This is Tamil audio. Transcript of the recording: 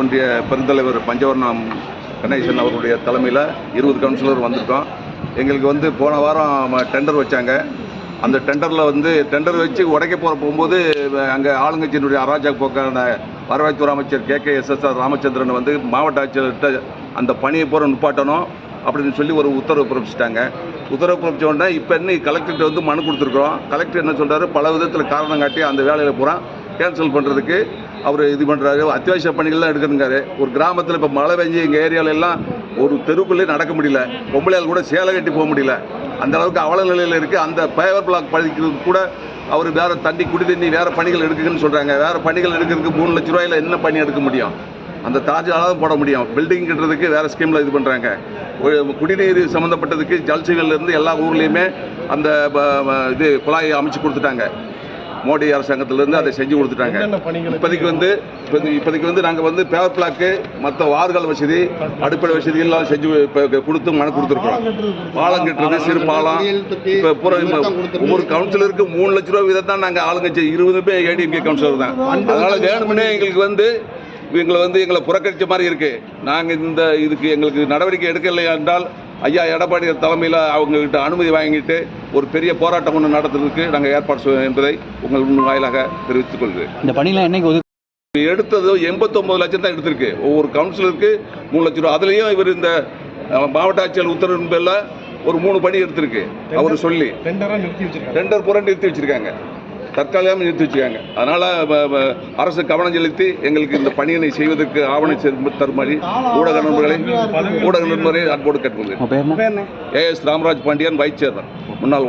ஒன்றிய பெருந்தலைவர் பஞ்சவர்ணம் கணேசன் அவருடைய தலைமையில் இருபது கவுன்சிலர் வந்திருக்கோம். எங்களுக்கு வந்து போன வாரம் டெண்டர் வச்சாங்க. அந்த டெண்டரில் வந்து டெண்டர் வச்சு உடைக்க போகிற போகும்போது அங்கே ஆளுங்கட்சியினுடைய அராஜக போக்கான வருவாய்த்துறை அமைச்சர் K K S S R Ramachandran வந்து மாவட்ட ஆட்சியர்கிட்ட அந்த பணியை பூரா நிப்பாட்டணும் அப்படின்னு சொல்லி ஒரு உத்தரவு பிறப்பிச்சிட்டாங்க. உத்தரவு பிறப்பிச்ச உடனே இப்போ இன்னும் கலெக்டர்கிட்ட வந்து மனு கொடுத்துருக்குறோம். கலெக்டர் என்ன சொல்கிறாரு பல விதத்தில் காரணம் காட்டி அந்த வேலையில் பூரா கேன்சல் பண்ணுறதுக்கு அவர் இது பண்ணுறாரு அத்தியாவசிய பணிகள்லாம் எடுக்கணுங்காரு ஒரு கிராமத்தில் இப்போ மழை பெஞ்சு எங்கள் ஏரியால எல்லாம் ஒரு தெருக்குள்ளே நடக்க முடியல. பொம்பளையால் கூட சேலை கட்டி போக முடியல. அந்த அளவுக்கு அவல நிலையில் இருக்குது அந்த பேவர் பிளாக் படிக்கிறது கூட அவர் வேறு தண்ணி குடி தண்ணி வேறு பணிகள் எடுக்குன்னு சொல்கிறாங்க வேறு பணிகள் எடுக்கிறதுக்கு மூணு லட்ச ரூபாயில் என்ன பணி எடுக்க முடியும்? அந்த தாஜாலாம் போட முடியும். பில்டிங் கட்டுறதுக்கு வேறு ஸ்கீமில் இது பண்ணுறாங்க குடிநீர் சம்மந்தப்பட்டதுக்கு ஜல்சிகள்லேருந்து எல்லா ஊர்லேயுமே அந்த ப- இது குழாயை அமைச்சு கொடுத்துட்டாங்க. மோடி அரசாங்கத்திலேருந்து அதை செஞ்சு கொடுத்துட்டாங்க. இப்போதைக்கு வந்து இப்போதைக்கு வந்து நாங்கள் வந்து பேவர் பிளாக்கு மற்ற வார்கள் வசதி அடிப்படை வசதி எல்லாம் செஞ்சு கொடுத்து மனு கொடுத்துருக்கோம் பாலம் கட்டுறது சிறு பாலம் இப்போ பூரா ஒவ்வொரு கவுன்சிலருக்கு மூணு லட்ச ரூபா வீதம் தான் நாங்கள் ஆளுங்கட்சி இருபது பேர் ஏடிஎம்கே கவுன்சிலர் தான். அதனால வேணும்னே எங்களுக்கு வந்து எங்களை வந்து எங்களை புறக்கணிச்ச மாதிரி இருக்கு. நாங்கள் இந்த இதுக்கு எங்களுக்கு நடவடிக்கை எடுக்கலை என்றால் ஐயா எடப்பாடி தலைமையில் அவங்ககிட்ட அனுமதி வாங்கிட்டு ஒரு பெரிய போராட்டம் ஒன்று நடத்துறதுக்கு நாங்கள் ஏற்பாடு செய்வோம் என்பதை உங்கள் முன் வாயிலாக தெரிவித்துக் கொள்கிறேன். இந்த பணியெல்லாம் என்னைக்கு எடுத்தது எண்பத்தொம்பது லட்சம் தான் எடுத்திருக்கு. ஒவ்வொரு கவுன்சிலருக்கு மூணு லட்சம் ரூபா. அதுலேயும் இவர் இந்த மாவட்ட ஆட்சியர் உத்தரவின் பேரில் ஒரு மூணு பணி எடுத்திருக்கு. அவர் சொல்லி. டெண்டரா நிறுத்தி வச்சிருக்காங்க டெண்டர் பூரா நிறுத்தி வச்சிருக்காங்க. தற்காலிகமாக நிறுத்தி வச்சிருக்காங்க அதனால அரசு கவனம் செலுத்தி எங்களுக்கு இந்த பணியினை செய்வதற்கு ஆவணம் செய்து தருமாறி ஊடக நண்பர்களை ஊடக நண்பரை அன்போடு கேட்டுக்கொள்கிறேன். என்ன? AS Ramaraj Pandian vice chairman. முன்னாள்